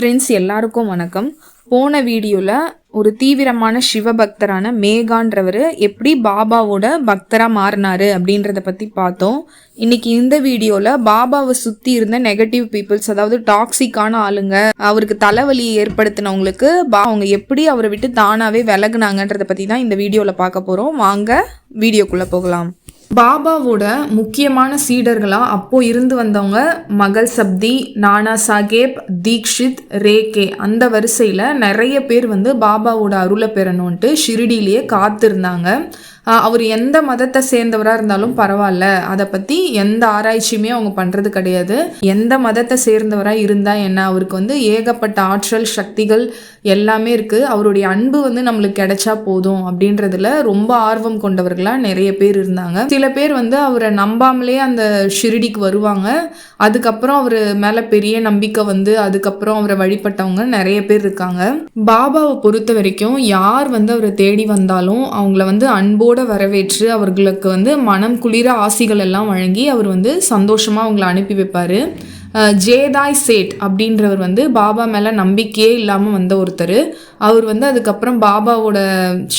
Friends எல்லாருக்கும் வணக்கம். போன வீடியோவில் ஒரு தீவிரமான சிவபக்தரான மேகான்றவர் எப்படி பாபாவோட பக்தராக மாறினாரு அப்படின்றத பற்றி பார்த்தோம். இன்னைக்கு இந்த வீடியோவில் பாபாவை சுற்றி இருந்த நெகட்டிவ் பீப்புள்ஸ் அதாவது டாக்ஸிக்கான ஆளுங்க அவருக்கு தலைவலியை ஏற்படுத்தினவங்களுக்கு பா அவங்க எப்படி அவரை விட்டு தானாகவே விலகுனாங்கன்றத பற்றி தான் இந்த வீடியோவில் பார்க்க போகிறோம் வாங்க வீடியோக்குள்ளே போகலாம். பாபாவோட முக்கியமான சீடர்களாக அப்போது இருந்து வந்தவங்க மகள் சப்தி நானா சாகேப் தீக்ஷித் ரேகே. அந்த வரிசையில் நிறைய பேர் வந்து பாபாவோட அருளை பெறணுன்ட்டு ஷிரிடிலேயே காத்திருந்தாங்க. அவர் எந்த மதத்தை சேர்ந்தவராக இருந்தாலும் பரவாயில்ல. அதை பற்றி எந்த ஆராய்ச்சியுமே அவங்க பண்ணுறது கிடையாது. எந்த மதத்தை சேர்ந்தவராக இருந்தால் என்ன? அவருக்கு வந்து ஏகப்பட்ட ஆற்றல் சக்திகள் எல்லாமே இருக்குது அவருடைய அன்பு வந்து நம்மளுக்கு கிடைச்சா போதும் அப்படின்றதுல ரொம்ப ஆர்வம் கொண்டவர்களாக நிறைய பேர் இருந்தாங்க. சில பேர் வந்து அவரை நம்பாமலே அந்த ஷிரிடிக்கு வருவாங்க. அதுக்கப்புறம் அவர் மேலே பெரிய நம்பிக்கை வந்து அதுக்கப்புறம் அவரை வழிபட்டவங்க நிறைய பேர் இருக்காங்க. பாபாவை பொறுத்த வரைக்கும் யார் வந்து அவரை தேடி வந்தாலும் அவங்கள வந்து அன்போடு வரவேற்று அவர்களுக்கு வந்து மனம் குளிர ஆசிகள் எல்லாம் வழங்கி அவர் வந்து சந்தோஷமாக அவங்கள அனுப்பி வைப்பார். ஜேதாய் சேட் அப்படின்றவர் வந்து பாபா மேலே நம்பிக்கையே இல்லாமல் வந்த ஒருத்தர். அவர் வந்து அதுக்கப்புறம் பாபாவோட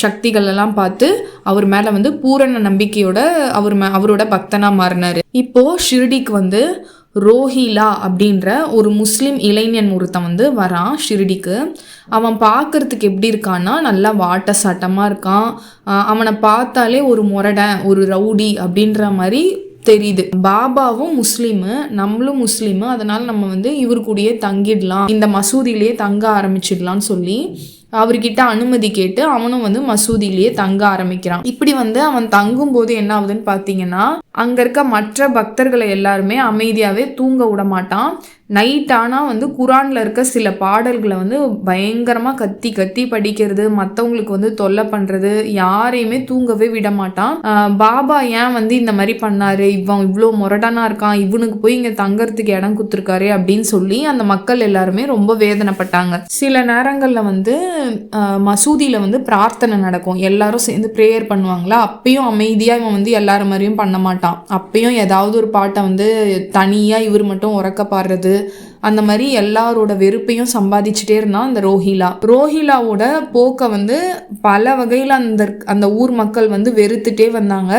சக்திகள் எல்லாம் பார்த்து அவர் மேலே வந்து பூரண நம்பிக்கையோட அவர் அவரோட பக்தனாக மாறினார். இப்போது ஷிர்டிக்கு வந்து ரோஹிலா அப்படின்ற ஒரு முஸ்லீம் இளைஞன் ஒருத்தன் வந்து வரான் ஷிரடிக்கு. அவன் பார்க்கறதுக்கு எப்படி இருக்கான்னா நல்லா வாட்ட சாட்டமாக இருக்கான் அவனை பார்த்தாலே ஒரு முரடன் ஒரு ரவுடி அப்படின்ற மாதிரி தெரியுது. பாபாவும் முஸ்லீமு நம்மளும் முஸ்லீமு அதனால நம்ம வந்து இவர் கூடயே தங்கிடலாம் இந்த மசூதியிலேயே தங்க ஆரம்பிச்சிடலாம்னு சொல்லி அவர்கிட்ட அனுமதி கேட்டு அவனும் வந்து மசூதியிலேயே தங்க ஆரம்பிக்கிறான். இப்படி வந்து அவன் தங்கும் போது என்ன ஆகுதுன்னு பார்த்தீங்கன்னா அங்க இருக்க மற்ற பக்தர்களை எல்லாருமே அமைதியாவே தூங்க விட மாட்டான். நைட் ஆனால் வந்து குரான்ல இருக்க சில பாடல்களை வந்து பயங்கரமாக கத்தி கத்தி படிக்கிறது மற்றவங்களுக்கு வந்து தொல்லை பண்ணுறது யாரையுமே தூங்கவே விட மாட்டான். பாபா ஏன் வந்து இந்த மாதிரி பண்ணாரு? இவன் இவ்வளோ முரடனா இருக்கான். இவனுக்கு போய் இங்கே தங்கறதுக்கு இடம் கொடுத்துருக்காரு அப்படின்னு சொல்லி அந்த மக்கள் எல்லாருமே ரொம்ப வேதனைப்பட்டாங்க. சில நேரங்களில் வந்து மசூதியில் வந்து பிரார்த்தனை நடக்கும். எல்லாரும் சேர்ந்து ப்ரேயர் பண்ணுவாங்களா? அப்பயும் அமைதியாக இவன் வந்து எல்லார மாதிரியும் பண்ண மாட்டான். அப்பயும் ஏதாவது ஒரு பாட்டை வந்து தனியாக இவர் மட்டும் உறக்க பாடுறது அந்த மாதிரி எல்லாரோட வெறுப்பையும் சம்பாதிச்சுட்டே இருந்தான் அந்த ரோஹிலா. ரோஹிலாவோட போக்கை வந்து பல வகையில் அந்த அந்த ஊர் மக்கள் வந்து வெறுத்துட்டே வந்தாங்க.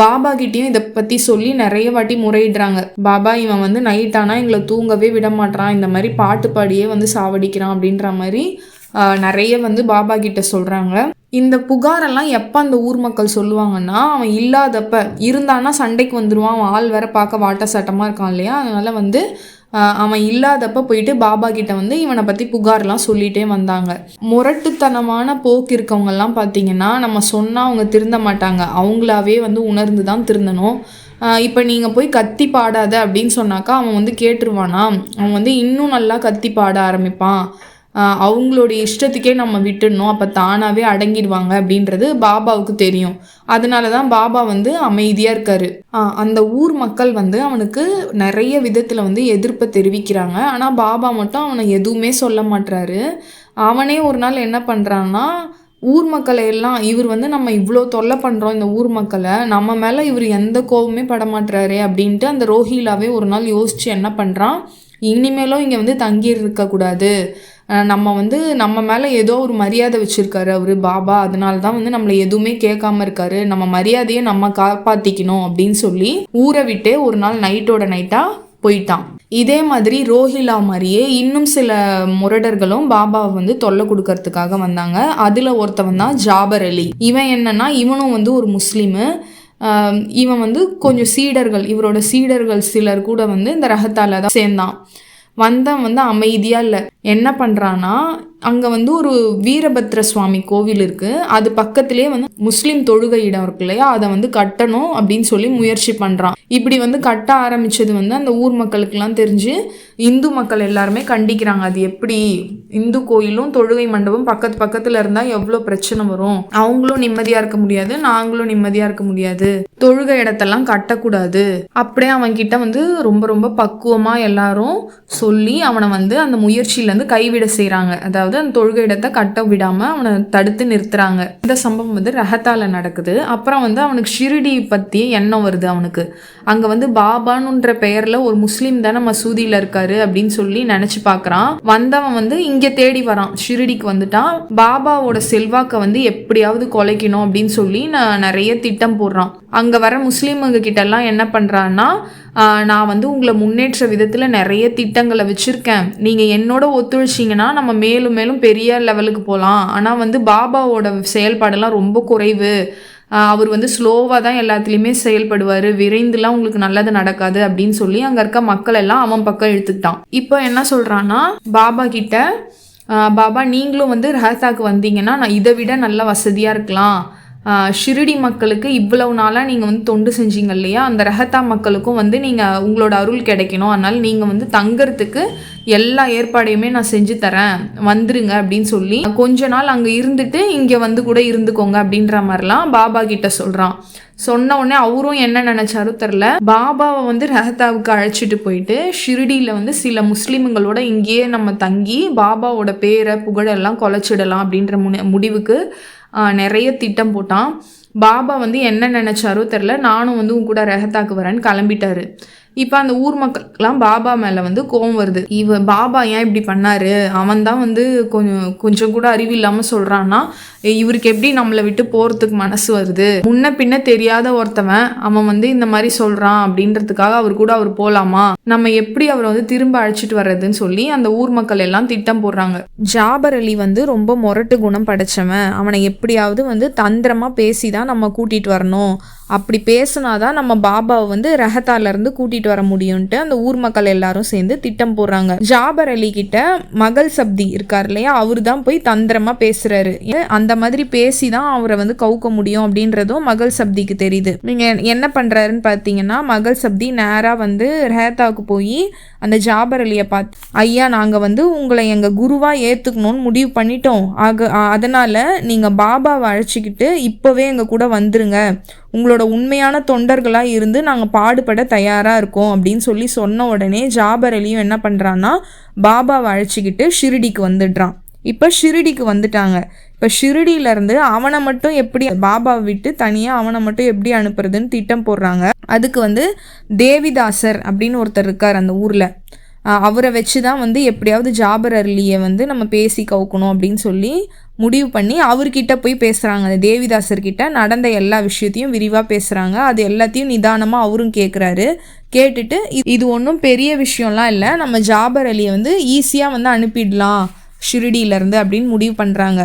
பாபா கிட்டேயும் இதை பற்றி சொல்லி நிறைய வாட்டி முறையிடுறாங்க. பாபா இவன் வந்து நைட் ஆனால் எங்களை தூங்கவே விட மாட்டான் இந்த மாதிரி பாட்டு பாடியே வந்து சாவடிக்கிறான் அப்படின்ற மாதிரி நிறைய வந்து பாபா கிட்ட சொல்கிறாங்க இந்த புகாரெல்லாம் எப்போ அந்த ஊர் மக்கள் சொல்லுவாங்கன்னா அவன் இல்லாதப்ப இருந்தான்னா சண்டைக்கு வந்துடுவான் அவன் ஆள் வேற பார்க்க வாட்ட சட்டமாக இருக்கான் இல்லையா? அதனால் வந்து அவன் இல்லாதப்ப போயிட்டு பாபா கிட்ட வந்து இவனை பற்றி புகார்லாம் சொல்லிகிட்டே வந்தாங்க. முரட்டுத்தனமான போக்கு இருக்கவங்கெல்லாம் பார்த்தீங்கன்னா நம்ம சொன்னால் அவங்க திருந்த மாட்டாங்க. அவங்களாவே வந்து உணர்ந்து தான் திருந்தணும். இப்போ நீங்கள் போய் கத்தி பாடாத அப்படின்னு சொன்னாக்கா அவன் வந்து கேட்டுருவானா? அவன் வந்து இன்னும் நல்லா கத்தி பாட ஆரம்பிப்பான். அவங்களுடைய இஷ்டத்துக்கே நம்ம விட்டுடணும். அப்போ தானாகவே அடங்கிடுவாங்க அப்படின்றது பாபாவுக்கு தெரியும். அதனால தான் பாபா வந்து அமைதியாக இருக்காரு. அந்த ஊர் மக்கள் வந்து அவனுக்கு நிறைய விதத்தில் வந்து எதிர்ப்பை தெரிவிக்கிறாங்க. ஆனால் பாபா மட்டும் அவனை எதுவுமே சொல்ல மாட்றாரு. அவனே ஒரு நாள் என்ன பண்ணுறான்னா ஊர் மக்களை எல்லாம் இவர் வந்து நம்ம இவ்வளோ தொல்லை பண்ணுறோம் இந்த ஊர் மக்களை நம்ம மேலே இவர் எந்த கோவமே பட அப்படின்ட்டு அந்த ரோஹிலாவே ஒரு நாள் யோசித்து என்ன பண்ணுறான் இனிமேலும் இங்கே வந்து தங்கி இருக்கக்கூடாது நம்ம வந்து நம்ம மேலே ஏதோ ஒரு மரியாதை வச்சுருக்காரு அவர் பாபா. அதனால தான் வந்து நம்மளை எதுவுமே கேட்காம இருக்காரு. நம்ம மரியாதையை நம்ம காப்பாற்றிக்கணும் அப்படின்னு சொல்லி ஊரை விட்டே ஒரு நாள் நைட்டோட நைட்டாக போயிட்டான். இதே மாதிரி ரோஹிலா மாதிரியே இன்னும் சில முரடர்களும் பாபாவை வந்து தொல்லை கொடுக்கறதுக்காக வந்தாங்க. அதில் ஒருத்தவன் தான் ஜாபர் அலி. இவன் என்னன்னா இவனும் வந்து ஒரு முஸ்லீமு. இவன் வந்து கொஞ்சம் சீடர்கள் இவரோட சீடர்கள் சிலர் கூட வந்து இந்த ரகத்தால தான் சேர்ந்தான். வந்தவன் வந்து அமைதியாக இல்லை. என்ன பண்ணுறான்னா அங்கே வந்து ஒரு வீரபத்ர சுவாமி கோவில் இருக்குது அது பக்கத்திலே வந்து முஸ்லீம் தொழுகை இடம் இருக்கு இல்லையா? அதை வந்து கட்டணும் அப்படின்னு சொல்லி முயற்சி பண்ணுறான் இப்படி வந்து கட்ட ஆரம்பிச்சது வந்து அந்த ஊர் மக்களுக்கெல்லாம் தெரிஞ்சு இந்து மக்கள் எல்லாருமே கண்டிக்கிறாங்க. அது எப்படி? இந்து கோயிலும் தொழுகை மண்டபம் பக்கத்து பக்கத்தில் இருந்தால் எவ்வளோ பிரச்சனை வரும்? அவங்களும் நிம்மதியாக இருக்க முடியாது நாங்களும் நிம்மதியாக இருக்க முடியாது. தொழுகை இடத்தெல்லாம் கட்டக்கூடாது. அப்படியே அவன் கிட்ட வந்து ரொம்ப ரொம்ப பக்குவமாக எல்லாரும் சொல்லி அவனை வந்து அந்த முயற்சியில் தொழுகையிலேருந்து கைவிட செய்கிறாங்க அதாவது அந்த தொழுகை இடத்தை கட்ட விடாமல் அவனை தடுத்து நிறுத்துறாங்க. இந்த சம்பவம் வந்து ரஹத்தால நடக்குது. அப்புறம் வந்து அவனுக்கு ஷிரிடி பற்றி எண்ணம் வருது அவனுக்கு. அங்கே வந்து பாபானுன்ற பெயரில் ஒரு முஸ்லீம் தானே மசூதியில் இருக்காரு அப்படின்னு சொல்லி நினச்சி பார்க்குறான் வந்தவன் வந்து இங்கே தேடி வரான். ஷிரிடிக்கு வந்துட்டான். பாபாவோட செல்வாக்கை வந்து எப்படியாவது கொலைக்கணும் அப்படின்னு சொல்லி நான் நிறைய திட்டம் போடுறான். அங்கே வர முஸ்லீமுங்க கிட்டலாம் என்ன பண்ணுறான்னா நான் வந்து உங்களை முன்னேற்ற விதத்தில் நிறைய திட்டங்களை வச்சுருக்கேன். நீங்கள் என்னோட ஒத்துழைச்சிங்கன்னா நம்ம மேலும் மேலும் பெரிய லெவலுக்கு போகலாம் ஆனால் வந்து பாபாவோட செயல்பாடெல்லாம் ரொம்ப குறைவு. அவர் வந்து ஸ்லோவாக தான் எல்லாத்துலேயுமே செயல்படுவார். விரைந்துலாம் உங்களுக்கு நல்லது நடக்காது அப்படின்னு சொல்லி அங்கே இருக்க மக்கள் எல்லாம் அவன் பக்கம் இழுத்துக்கிட்டான். இப்போ என்ன சொல்கிறான்னா பாபா கிட்ட பாபா நீங்களும் வந்து ரஹத்தாக்கு வந்தீங்கன்னா நான் இதை விட நல்ல வசதியாக இருக்கலாம். ஷிருடி மக்களுக்கு இவ்வளவு நாளாக நீங்கள் வந்து தொண்டு செஞ்சீங்க இல்லையா? அந்த ரஹத்தா மக்களுக்கும் வந்து நீங்கள் உங்களோட அருள் கிடைக்கணும். அதனால் நீங்கள் வந்து தங்கிறதுக்கு எல்லா ஏற்பாடையுமே நான் செஞ்சு தரேன். வந்துருங்க அப்படின்னு சொல்லி. கொஞ்ச நாள் அங்கே இருந்துட்டு இங்கே வந்து கூட இருந்துக்கோங்க அப்படின்ற மாதிரிலாம் பாபா கிட்ட சொல்கிறான் சொன்ன உடனே அவரும் என்ன நினைச்சாரோ தெரில பாபாவை வந்து ரஹத்தாவுக்கு அழைச்சிட்டு போயிட்டு ஷிருடியில் வந்து சில முஸ்லீம்களோட இங்கேயே நம்ம தங்கி பாபாவோட பேரை புகழெல்லாம் கொலைச்சிடலாம் அப்படின்ற முடிவுக்கு நிறைய திட்டம் போட்டான். பாபா வந்து என்ன நினச்சாரோ தெரில நானும் வந்து உன் கூட ரஹத்தாக்கு வரேன்னு கிளம்பிட்டாரு. இப்போ அந்த ஊர் மக்களுக்கெல்லாம் பாபா மேலே வந்து கோவம் வருது. இவ பாபா ஏன் இப்படி பண்ணாரு? அவன் தான் வந்து கொஞ்சம் கொஞ்சம் கூட அறிவு இல்லாமல் சொல்கிறான்னா இவருக்கு எப்படி நம்மளை விட்டு போகிறதுக்கு மனசு வருது? முன்ன பின்ன தெரியாத ஒருத்தவன் அவன் வந்து இந்த மாதிரி சொல்கிறான் அப்படின்றதுக்காக அவர் கூட அவர் போகலாமா நம்ம எப்படி அவரை வந்து திரும்ப அழைச்சிட்டு வர்றதுன்னு சொல்லி அந்த ஊர் மக்கள் எல்லாம் திட்டம் போடுறாங்க. ஜாபர் அலி வந்து ரொம்ப முரட்டு குணம் படைச்சவன். அவனை எப்படியாவது வந்து தந்திரமாக பேசி தான் நம்ம கூட்டிகிட்டு வரணும். அப்படி பேசுனாதான் நம்ம பாபாவை வந்து ரஹத்தாலேருந்து கூட்டிகிட்டு வர முடியும்ன்ட்டு அந்த ஊர் மக்கள் எல்லாரும் சேர்ந்து திட்டம் போடுறாங்க. ஜாபர் அலி கிட்ட மகள் சப்தி இருக்கார் இல்லையா? அவர் தான் போய் தந்திரமாக பேசுகிறாரு அந்த மாதிரி பேசி தான் அவரை வந்து கவுக்க முடியும் அப்படின்றதும் மகள் சப்திக்கு தெரியுது. நீங்கள் என்ன பண்ணுறாருன்னு பார்த்தீங்கன்னா மகள் சப்தி நேராக வந்து ரஹத்தாவுக்கு போய் அந்த ஜாபர் அலியை பார்த்து ஐயா நாங்கள் வந்து உங்களை எங்கள் குருவாக ஏத்துக்கணும்னு முடிவு பண்ணிட்டோம். ஆக அதனால் நீங்கள் பாபாவை அழைச்சிக்கிட்டு இப்போவே எங்கள் கூட வந்துருங்க. உங்களோட உண்மையான தொண்டர்களாக இருந்து நாங்கள் பாடுபட தயாராக இருக்கோம். இருக்கும் அப்படின்னு சொல்லி சொன்ன உடனே ஜாபர் அலியும் என்ன பண்ணுறான்னா பாபாவை அழைச்சிக்கிட்டு ஷிரிடிக்கு வந்துடுறான். இப்போ ஷிரிடிக்கு வந்துட்டாங்க. இப்போ ஷிரிடியிலேருந்து அவனை மட்டும் எப்படி பாபாவை விட்டு தனியாக அவனை மட்டும் எப்படி அனுப்புறதுன்னு திட்டம் போடுறாங்க. அதுக்கு வந்து தேவிதாசர் அப்படின்னு ஒருத்தர் இருக்கார் அந்த ஊரில். அவரை வச்சு தான் வந்து எப்படியாவது ஜாபர் அர்லியை வந்து நம்ம பேசி கவுக்கணும் அப்படின்னு சொல்லி முடிவு பண்ணி அவர்கிட்ட போய் பேசுகிறாங்க அந்த தேவிதாசர்கிட்ட நடந்த எல்லா விஷயத்தையும் விரிவாக பேசுகிறாங்க அது எல்லாத்தையும் நிதானமாக அவரும் கேட்குறாரு கேட்டுட்டு இது ஒன்றும் பெரிய விஷயம்லாம் இல்லை. நம்ம ஜாபர் அலியை வந்து ஈஸியாக வந்து அனுப்பிடலாம். ஷிரிடியிலேருந்து அப்படின்னு முடிவு பண்ணுறாங்க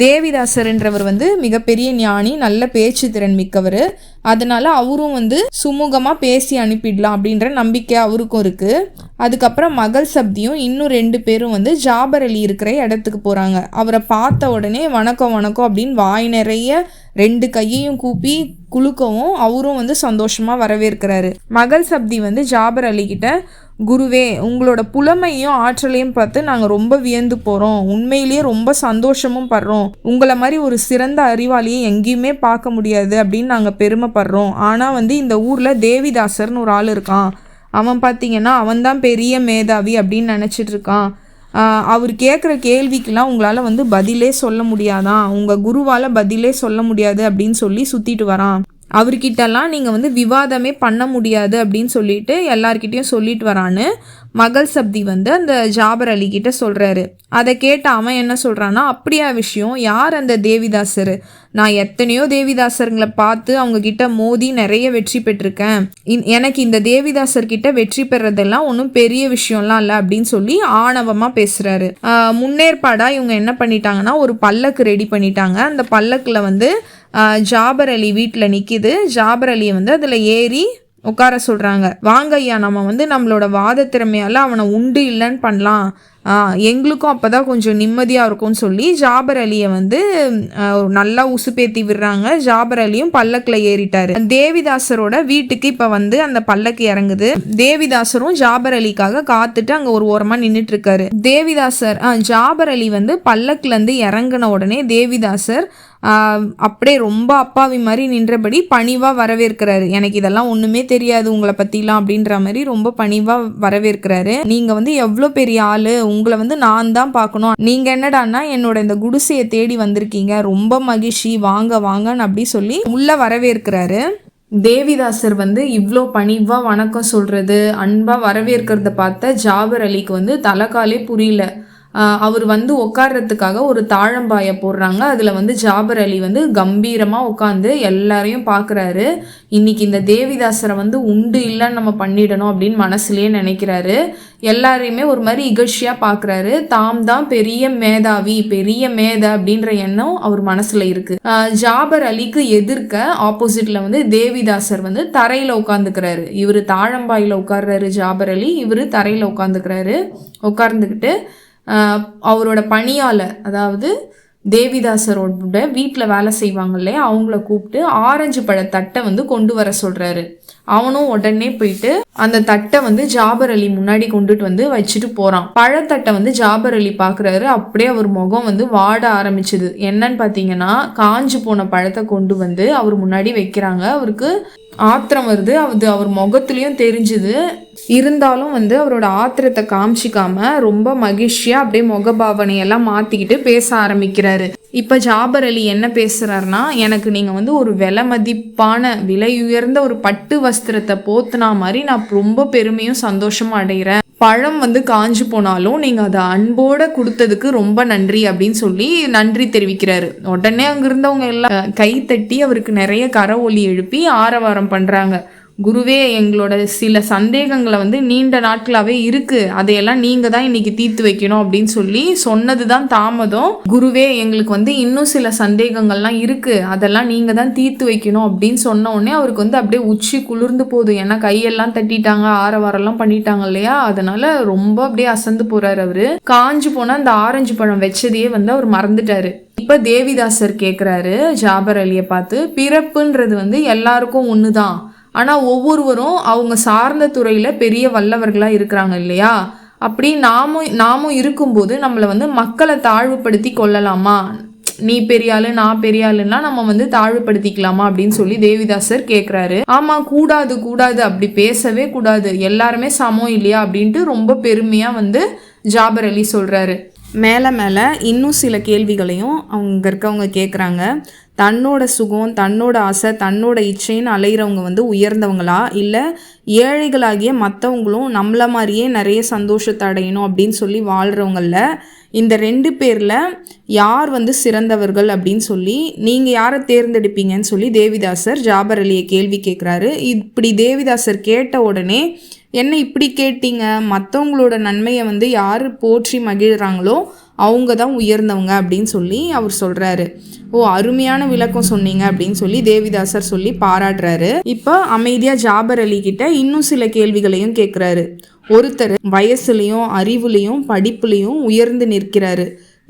தேவிதாசர்ன்றவர் வந்து மிகப்பெரிய ஞானி நல்ல பேச்சு திறன் மிக்கவர். அதனால அவரும் வந்து சுமூகமாக பேசி அனுப்பிடலாம் அப்படின்ற நம்பிக்கை அவருக்கும் இருக்குது அதுக்கப்புறம் மகள் சப்தியும் இன்னும் ரெண்டு பேரும் வந்து ஜாபர் அலி இருக்கிற இடத்துக்கு போகிறாங்க அவரை பார்த்த உடனே வணக்கம் வணக்கம் அப்படின்னு வாய் நிறைய ரெண்டு கையையும் கூப்பி குலுக்கவும் அவரும் வந்து சந்தோஷமாக வரவேற்கிறாரு. மகள் சப்தி வந்து ஜாபர் அலி கிட்ட குருவே உங்களோட புலமையும் ஆற்றலையும் பார்த்து நாங்கள் ரொம்ப வியந்து போகிறோம் உண்மையிலேயே ரொம்ப சந்தோஷமும் படுறோம். உங்களை மாதிரி ஒரு சிறந்த அறிவாளியை எங்கேயுமே பார்க்க முடியாது அப்படின்னு நாங்கள் பெருமைப்படுறோம். ஆனால் வந்து இந்த ஊரில் தேவிதாசர்னு ஒரு ஆள் இருக்கான். அவன் பார்த்தீங்கன்னா அவன் தான் பெரிய மேதாவி அப்படின்னு நினச்சிட்டு இருக்கான். அவர் கேட்குற கேள்விக்கெலாம் உங்களால் வந்து பதிலே சொல்ல முடியாதான். உங்கள் குருவால் பதிலே சொல்ல முடியாது அப்படின்னு சொல்லி சுற்றிட்டு வரான். அவர்கிட்டலாம் நீங்கள் வந்து விவாதமே பண்ண முடியாது அப்படின்னு சொல்லிட்டு எல்லார்கிட்டையும் சொல்லிட்டு வரான்னு மகள் சப்தி வந்து அந்த ஜாபர் அலி கிட்ட சொல்கிறாரு அதை கேட்ட அவன் என்ன சொல்கிறான்னா அப்படியா விஷயம் யார் அந்த தேவிதாசர்? நான் எத்தனையோ தேவிதாசருங்களை பார்த்து அவங்க கிட்ட மோதி நிறைய வெற்றி பெற்றிருக்கேன். எனக்கு இந்த தேவிதாசர் கிட்ட வெற்றி பெறதெல்லாம் ஒன்றும் பெரிய விஷயம்லாம் இல்லை அப்படின்னு சொல்லி ஆணவமாக பேசுகிறாரு முன்னேற்பாடாக இவங்க என்ன பண்ணிட்டாங்கன்னா ஒரு பல்லக்கு ரெடி பண்ணிட்டாங்க. அந்த பல்லக்கில் வந்து ஜாபர் அலி வீட்டில் நிற்கிது ஜாபர் அலியை வந்து அதில் ஏறி உட்கார சொல்கிறாங்க வாங்க ஐயா நம்ம வந்து நம்மளோட வாத திறமையால் அவனை உண்டு இல்லைன்னு பண்ணலாம். எங்களுக்கும் அப்போ தான் கொஞ்சம் நிம்மதியாக இருக்கும்னு சொல்லி ஜாபர் அலியை வந்து நல்லா உசுப்பேத்தி விடுறாங்க. ஜாபர் அலியும் பல்லக்கில் ஏறிட்டாரு. தேவிதாசரோட வீட்டுக்கு இப்போ வந்து அந்த பல்லக்கு இறங்குது. தேவிதாசரும் ஜாபர் அலிக்காக காத்துட்டு அங்கே ஒரு ஓரமாக நின்றுட்டு இருக்காரு தேவிதாசர் ஜாபர் அலி வந்து பல்லக்குலேருந்து இறங்கின உடனே தேவிதாசர் அப்படியே ரொம்ப அப்பாவி மாதிரி நின்றபடி பணிவாக வரவேற்கிறாரு. எனக்கு இதெல்லாம் ஒன்றுமே தெரியாது உங்களை பற்றிலாம் அப்படின்ற மாதிரி ரொம்ப பணிவாக வரவேற்கிறாரு. நீங்கள் வந்து எவ்வளோ பெரிய ஆள்? உங்களை வந்து நான் தான் பார்க்கணும். நீங்கள் என்னடான்னா என்னோட இந்த குடிசையை தேடி வந்திருக்கீங்க. ரொம்ப மகிழ்ச்சி. வாங்க வாங்கன்னு அப்படி சொல்லி உள்ளே வரவேற்கிறாரு. தேவிதாசர் வந்து இவ்வளோ பணிவாக வணக்கம் சொல்கிறது அன்பாக வரவேற்கிறத பார்த்த ஜாபர் அலிக்கு வந்து தலைக்காலே புரியல. அவர் வந்து உட்காடுறதுக்காக ஒரு தாழம்பாயை போடுறாங்க. அதில் வந்து ஜாபர் அலி வந்து கம்பீரமாக உட்காந்து எல்லாரையும் பார்க்குறாரு இன்னைக்கு இந்த தேவிதாசரை வந்து உண்டு இல்லைன்னு நம்ம பண்ணிடணும் அப்படின்னு மனசுலேயே நினைக்கிறாரு. எல்லாரையுமே ஒரு மாதிரி இகழ்ச்சியாக பார்க்குறாரு தாம் தான் பெரிய மேதாவி பெரிய மேதா அப்படின்ற எண்ணம் அவர் மனசில் இருக்குது ஜாபர் அலிக்கு எதிர்க்க ஆப்போசிட்டில் வந்து தேவிதாசர் வந்து தரையில் உட்காந்துக்கிறாரு இவர் தாழம்பாயில் உட்கார்றாரு ஜாபர் அலி. இவர் தரையில் உட்காந்துக்கிறாரு உட்கார்ந்துக்கிட்டு அவரோட பணியாளர் அதாவது தேவிதாசரோட வீட்டில் வேலை செய்வாங்க இல்லையா அவங்கள கூப்பிட்டு ஆரஞ்சு பழ தட்டை வந்து கொண்டு வர சொல்கிறாரு அவனும் உடனே போயிட்டு அந்த தட்டை வந்து ஜாபர் அலி முன்னாடி கொண்டுட்டு வந்து வச்சுட்டு போகிறான் பழத்தட்டை வந்து ஜாபர் அலி பார்க்குறாரு அப்படியே அவர் முகம் வந்து வாட ஆரம்பிச்சது. என்னன்னு பார்த்தீங்கன்னா காஞ்சு போன பழத்தை கொண்டு வந்து அவர் முன்னாடி வைக்கிறாங்க. அவருக்கு ஆத்திரம் வருது. அது அவர் முகத்துலேயும் தெரிஞ்சுது. இருந்தாலும் வந்து அவரோட ஆத்திரத்தை காமிச்சிக்காம ரொம்ப மகிழ்ச்சியாக அப்படியே முகபாவனையெல்லாம் மாற்றிக்கிட்டு பேச ஆரம்பிக்கிறாரு. இப்போ ஜாபர் அலி என்ன பேசுகிறாருன்னா எனக்கு நீங்கள் வந்து ஒரு விலை மதிப்பான விலை உயர்ந்த ஒரு பட்டு வஸ்திரத்தை போத்துனா மாதிரி நான் ரொம்ப பெருமையும் சந்தோஷமும் அடைகிறேன் பழம் வந்து காஞ்சு போனாலும் நீங்கள் அதை அன்போட கொடுத்ததுக்கு ரொம்ப நன்றி அப்படின்னு சொல்லி நன்றி தெரிவிக்கிறாரு. உடனே அங்கிருந்தவங்க எல்லாம் கை தட்டி அவருக்கு நிறைய கர ஒலி எழுப்பி ஆரவாரம் பண்ணுறாங்க குருவே எங்களோட சில சந்தேகங்களை வந்து நீண்ட நாட்களாகவே இருக்குது அதையெல்லாம் நீங்கள் தான் இன்னைக்கு தீர்த்து வைக்கணும் அப்படின்னு சொல்லி சொன்னதுதான் தாமதம். குருவே எங்களுக்கு வந்து இன்னும் சில சந்தேகங்கள்லாம் இருக்குது அதெல்லாம் நீங்கள் தான் தீர்த்து வைக்கணும் அப்படின்னு சொன்ன உடனே அவருக்கு வந்து அப்படியே உச்சி குளிர்ந்து போதும் ஏன்னா கையெல்லாம் தட்டிட்டாங்க ஆரவாரம்லாம் பண்ணிட்டாங்க இல்லையா? அதனால ரொம்ப அப்படியே அசந்து போகிறார் அவர். காஞ்சு போனால் அந்த ஆரஞ்சு பழம் வச்சதையே வந்து அவர் மறந்துட்டாரு. இப்போ தேவிதாசர் கேட்குறாரு ஜாபர் அலியை பார்த்து பிறப்புன்றது வந்து எல்லாருக்கும் தான் ஆனால் ஒவ்வொருவரும் அவங்க சார்ந்த துறையில் பெரிய வல்லவர்களாக இருக்கிறாங்க இல்லையா? அப்படி நாமும் நாமும் இருக்கும்போது நம்மளை வந்து மக்களை தாழ்வுபடுத்தி கொள்ளலாமா? நீ பெரிய ஆளு நான் பெரிய ஆளுன்னா நம்ம வந்து தாழ்வுபடுத்திக்கலாமா அப்படின்னு சொல்லி தேவிதாசர் கேட்குறாரு ஆமாம் கூடாது கூடாது அப்படி பேசவே கூடாது. எல்லாருமே சமம் இல்லையா அப்படின்ட்டு ரொம்ப பெருமையாக வந்து ஜாபர் அலி சொல்கிறாரு மேலே மேலே இன்னும் சில கேள்விகளையும் அவங்க இருக்கவங்க கேட்குறாங்க தன்னோட சுகம் தன்னோட ஆசை தன்னோட இச்சைன்னு அலையிறவங்க வந்து உயர்ந்தவங்களா? இல்லை ஏழைகளாகிய மற்றவங்களும் நம்மள மாதிரியே நிறைய சந்தோஷத்தை அடையணும் அப்படின்னு சொல்லி வாழ்கிறவங்கள இந்த ரெண்டு பேரில் யார் வந்து சிறந்தவர்கள் அப்படின்னு சொல்லி நீங்கள் யாரை தேர்ந்தெடுப்பீங்கன்னு சொல்லி தேவிதாசர் ஜாபர் அலியை கேள்வி கேட்குறாரு இப்படி தேவிதாசர் கேட்ட உடனே என்ன இப்படி கேட்டீங்க? மற்றவங்களோட நன்மையை வந்து யார் போற்றி மகிழ்கிறாங்களோ அவங்க தான் உயர்ந்தவங்க அப்படின்னு சொல்லி அவர் சொல்கிறாரு ஓ அருமையான விளக்கம் சொன்னீங்க அப்படின்னு சொல்லி தேவிதாசர் சொல்லி பாராட்டுறாரு. இப்போ அமைதியாக ஜாபர் அலி கிட்ட இன்னும் சில கேள்விகளையும் கேட்குறாரு ஒருத்தர் வயசுலையும் அறிவுலையும் படிப்புலையும் உயர்ந்து நிற்கிறாரு.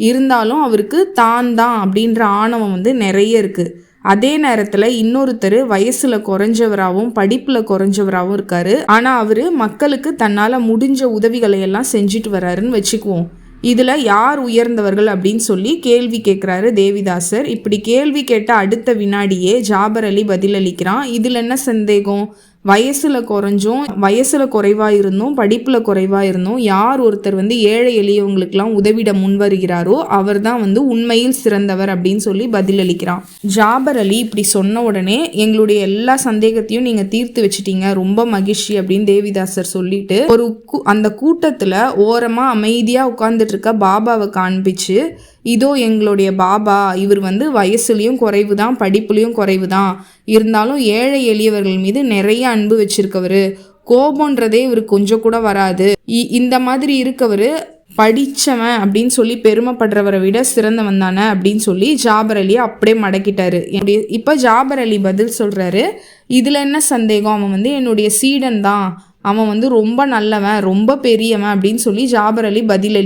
இருந்தாலும் அவருக்கு தான் தான் அப்படின்ற ஆணவம் வந்து நிறைய இருக்குது அதே நேரத்தில் இன்னொருத்தர் வயசில் குறைஞ்சவராகவும் படிப்பில் குறைஞ்சவராகவும் இருக்காரு. ஆனால் அவர் மக்களுக்கு தன்னால் முடிஞ்ச உதவிகளை எல்லாம் செஞ்சுட்டு வராருன்னு வச்சுக்குவோம். இதில் யார் உயர்ந்தவர்கள் அப்படின்னு சொல்லி கேள்வி கேட்குறாரு தேவிதாசர். இப்படி கேள்வி கேட்ட அடுத்த வினாடியே ஜாபர் அலி பதிலளிக்கிறான். இதில் என்ன சந்தேகம்? வயசில் குறைஞ்சும் வயசில் குறைவாக இருந்தும் படிப்பில் குறைவாக இருந்தும் யார் ஒருத்தர் வந்து ஏழை எளியவங்களுக்கெல்லாம் உதவிட முன் வருகிறாரோ அவர் தான் வந்து உண்மையில் சிறந்தவர் அப்படின்னு சொல்லி பதிலளிக்கிறான். ஜாபர் அலி இப்படி சொன்ன உடனே எங்களுடைய எல்லா சந்தேகத்தையும் நீங்கள் தீர்த்து வச்சிட்டீங்க ரொம்ப மகிழ்ச்சி அப்படின்னு தேவிதாசர் சொல்லிட்டு ஒரு கூ- அந்த கூட்டத்தில் ஓரமாக அமைதியாக உட்கார்ந்துட்டு இருக்க பாபாவை காண்பிச்சு இதோ எங்களுடைய பாபா இவர் வந்து வயசுலேயும் குறைவு தான் படிப்புலேயும் குறைவு தான் இருந்தாலும் ஏழை எளியவர்கள் மீது நிறைய அன்பு வச்சிருக்கவர். கோபன்றதே இவர் கொஞ்சம் கூட வராது. இ- இந்த மாதிரி இருக்கவர் படித்தவன் அப்படின்னு சொல்லி பெருமைப்படுறவரை விட சிறந்தவன் தானே அப்படின்னு சொல்லி ஜாபர் அலியை அப்படியே மடக்கிட்டாரு. என்னுடைய இப்போ ஜாபர் அலி பதில் சொல்கிறாரு இதில் என்ன சந்தேகம்? அவன் வந்து என்னுடைய சீடன் தான். அவன் வந்து ரொம்ப நல்லவன் ரொம்ப பெரியவன் அப்படின்னு சொல்லி ஜாபர் அலி பதில்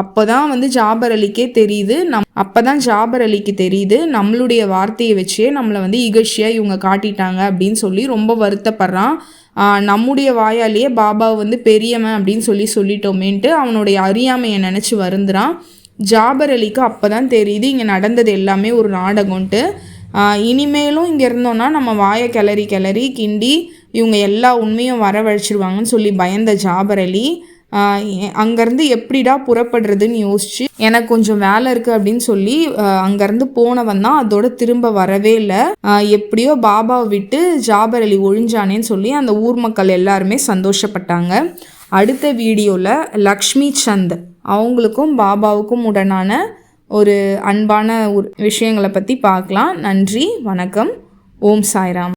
அப்போ அப்போதான் வந்து ஜாபர் அலிக்கே தெரியுது நம் அப்பதான் ஜாபர் அலிக்கு தெரியுது நம்மளுடைய வார்த்தையை வச்சே நம்மளை வந்து இகழ்ச்சியாக இவங்க காட்டிட்டாங்க அப்படின்னு சொல்லி ரொம்ப வருத்தப்படுறான். நம்முடைய வாயாலேயே பாபாவை வந்து பெரியவன் அப்படின்னு சொல்லி சொல்லிட்டோமேன்ட்டு அவனுடைய அறியாமையை நினச்சி வருந்துறான். ஜாபர் அலிக்கு அப்போ தான் தெரியுது இங்கே நடந்தது எல்லாமே ஒரு நாடகம்ன்ட்டு. இனிமேலும் இங்கே இருந்தோன்னா நம்ம வாயை கிளறி கிளறி கிண்டி இவங்க எல்லா உண்மையும் வரவழைச்சிருவாங்கன்னு சொல்லி பயந்த ஜாபர் அலி அங்கேருந்து எப்படிடா புறப்படுறதுன்னு யோசிச்சு எனக்கு கொஞ்சம் வேலை இருக்குது அப்படின்னு சொல்லி அங்கேருந்து போனவன் தான் அதோட திரும்ப வரவே இல்லை. எப்படியோ பாபாவை விட்டு ஜாபர் அலி ஒழிஞ்சானேன்னு சொல்லி அந்த ஊர் மக்கள் எல்லாருமே சந்தோஷப்பட்டாங்க. அடுத்த வீடியோவில் லக்ஷ்மி சந்த் அவங்களுக்கும் பாபாவுக்கும் உடனான ஒரு அன்பான ஒரு விஷயங்களை பற்றி பார்க்கலாம். நன்றி வணக்கம். ஓம் சாய்ராம்.